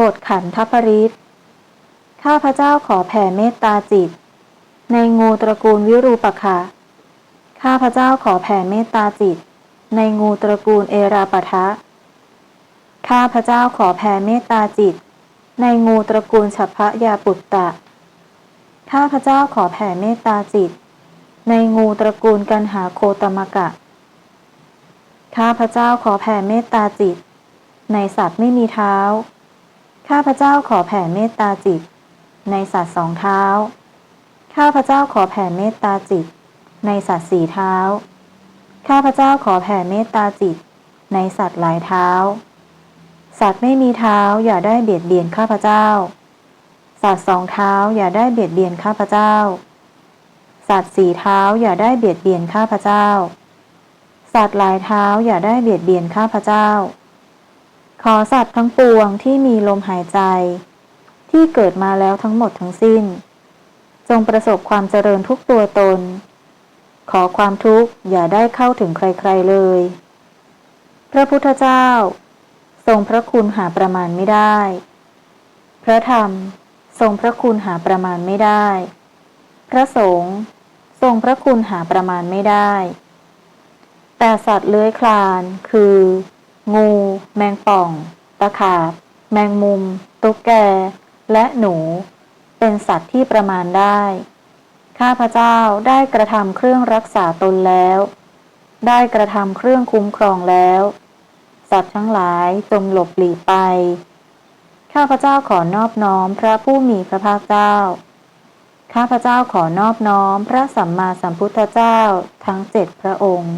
บทขันธปริศข้าพระเจ้าขอแผ่เมตตาจิต ในงูตระกูลวิรูปคะข้าพระเจ้าขอแผ่เมตตาจิต ในงูตระกูลเอราปะทะ ข้าพระเจ้าขอแผ่เมตตาจิต ในงูตระกูลฉัพพยาปุตตะ ข้าพระเจ้าขอแผ่เมตตาจิต ในงูตระกูลกันหาโคตมกะ ข้าพระเจ้าขอแผ่เมตตาจิต ในสัตว์ไม่มีเท้า ข้าพเจ้าขอแผ่เมตตาจิต ในสัตว์สองเท้า ข้าพเจ้าขอแผ่เมตตาจิต ในสัตว์สี่เท้า ข้าพเจ้าขอแผ่เมตตาจิต ในสัตว์หลายเท้า สัตว์ไม่มีเท้าอย่าได้เบียดเบียนข้าพเจ้า สัตว์สองเท้าอย่าได้เบียดเบียนข้าพเจ้า สัตว์สี่เท้าอย่าได้เบียดเบียนข้าพเจ้า สัตว์หลายเท้าอย่าได้เบียดเบียนข้าพเจ้า ขอสัตว์ทั้งปวงที่มีลมหายใจ ที่เกิดมาแล้วทั้งหมดทั้งสิ้น จงประสบความเจริญทุกตัวตน ขอความทุกข์อย่าได้เข้าถึงใครๆเลย พระพุทธเจ้า ทรงพระคุณหาประมาณไม่ได้ พระธรรม ทรงพระคุณหาประมาณไม่ได้ พระสงฆ์ทรงพระคุณหาประมาณไม่ได้ แต่สัตว์เลื้อยคลานคือ งู แมงป่อง ตะขาบ แมงมุม ตุ๊กแก และหนู เป็นสัตว์ที่ประมาณได้ ข้าพเจ้าได้กระทำเครื่องรักษาตนแล้ว ได้กระทำเครื่องคุ้มครองแล้ว สัตว์ทั้งหลายจงหลบหลีกไป ข้าพเจ้าขอนอบน้อมพระผู้มีพระภาคเจ้า ข้าพเจ้าขอนอบน้อมพระสัมมาสัมพุทธเจ้าทั้งเจ็ดพระองค์